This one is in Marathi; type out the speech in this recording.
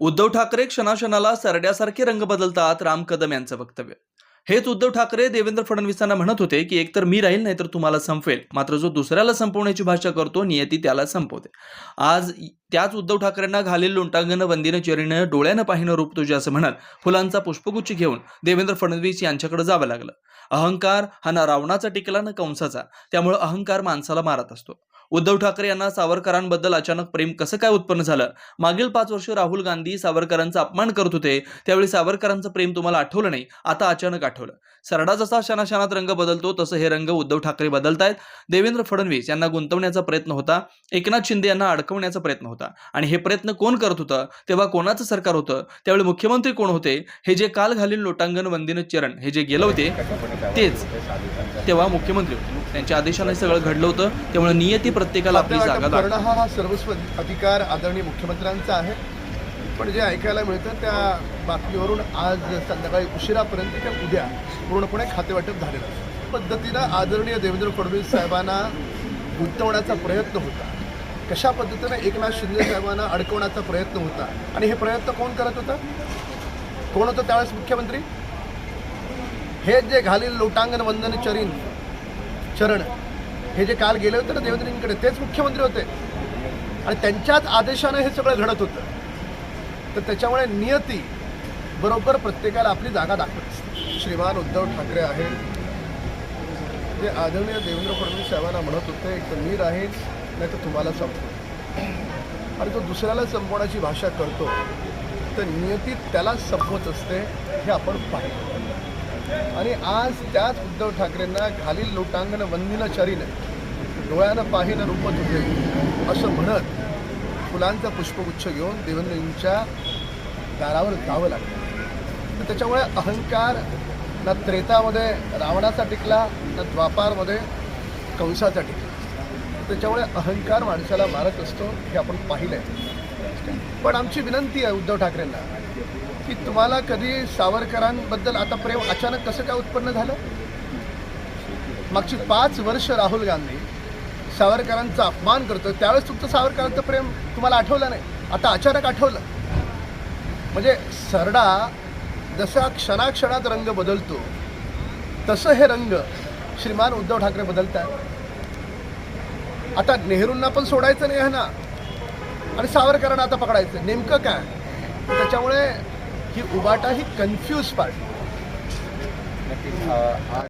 उद्धव ठाकरे क्षणाक्षणाला सरड्यासारखे रंग बदलतात राम कदम यांचं वक्तव्य. हेच उद्धव ठाकरे देवेंद्र फडणवीसांना म्हणत होते की एकतर मी राहील नाहीतर तुम्हाला संपवेल मात्र जो दुसऱ्याला संपवण्याची भाषा करतो नियती त्याला संपवते. आज त्याच उद्धव ठाकरेंना घालील लुंटांगणं वंदीनं चरीनं डोळ्यानं पाहिणं रूप तुझे असं म्हणत फुलांचा पुष्पगुच्छ घेऊन देवेंद्र फडणवीस यांच्याकडे जावं लागलं. अहंकार हा ना रावणाचा टिकला ना कंसाचा. त्यामुळे अहंकार माणसाला मारत असतो. उद्धव ठाकरे यांना सावरकरांबद्दल अचानक प्रेम कसं काय उत्पन्न झालं? मागील पाच वर्ष राहुल गांधी सावरकरांचा अपमान करत होते त्यावेळी सावरकरांचं प्रेम तुम्हाला आठवलं नाही आता अचानक आठवलं. सरडा जसा क्षणाक्षणात रंग बदलतो तसं हे रंग उद्धव ठाकरे बदलतायत. देवेंद्र फडणवीस यांना गुंतवण्याचा प्रयत्न होता एकनाथ शिंदे यांना अडकवण्याचा प्रयत्न होता. आणि हे प्रयत्न कोण करत होतं? तेव्हा कोणाचं सरकार होतं? त्यावेळी मुख्यमंत्री कोण होते? हे जे काल घालील लोटांगण वंदिन चरण हे जे गेलं होते तेच. तेव्हा मुख्यमंत्री होते. त्यांच्या आदेशाने सगळं घडलं होतं त्यामुळे नियती प्रत्येकाला आपली जागा. करणं हा हा सर्वस्व अधिकार आदरणीय मुख्यमंत्र्यांचा आहे. पण जे ऐकायला मिळतं त्या बातमीवरून आज संध्याकाळी उशिरापर्यंत किंवा उद्या पूर्णपणे खातेवाटप झालेलं पद्धतीनं आदरणीय देवेंद्र फडणवीस साहेबांना गुंतवण्याचा प्रयत्न होता. कशा पद्धतीनं एकनाथ शिंदे साहेबांना अडकवण्याचा प्रयत्न होता आणि हे प्रयत्न कोण करत होतं? कोण होतं त्यावेळेस मुख्यमंत्री? हे जे घालील लोटांगण वंदन चरीन चरण हे जे काल गेले होते ना देवेंद्रजींकडे तेच मुख्यमंत्री होते. आणि त्यांच्याच आदेशानं हे सगळं घडत होतं. तर त्याच्यामुळे नियती बरोबर प्रत्येकाला आपली जागा दाखवत असते. श्रीमान उद्धव ठाकरे आहेत. जे आदरणीय देवेंद्र फडणवीस साहेबांना म्हणत होते एक तर मी राहील नाही तर तुम्हाला संपतो आणि तो दुसऱ्याला संपवण्याची भाषा करतो. तर नियती त्याला संपवत असते हे आपण पाहिलं. आणि आज त्याच उद्धव ठाकरेंना खालील लोटांगण वंदीनं चरीनं डोळ्यानं पाहिनं रूपत होते असं म्हणत फुलांचा पुष्पगुच्छ घेऊन देवेंद्रजींच्या दारावर जावं लागलं. तर त्याच्यामुळे अहंकार ना त्रेतामध्ये रावणाचा टिकला ना द्वापारमध्ये कंसाचा टिकला. त्याच्यामुळे अहंकार माणसाला मारत असतो हे आपण पाहिलं आहे पण आमची विनंती आहे उद्धव ठाकरेंना की तुम्हाला कधी सावरकरांबद्दल आता प्रेम अचानक कसं काय उत्पन्न झालं? मागची पाच वर्ष राहुल गांधी सावरकरांचा अपमान करतो त्यावेळेस तुमचं सावरकरांचं प्रेम तुम्हाला आठवलं नाही? आता अचानक आठवलं. म्हणजे सरडा जसा क्षणाक्षणात रंग बदलतो तसं हे रंग श्रीमान उद्धव ठाकरे बदलतात आता नेहरूंना पण सोडायचं नाही आहे ना? आणि सावरकरांना आता पकडायचं नेमकं काय? त्याच्यामुळे ही उबाटा ही कन्फ्यूज पार्टी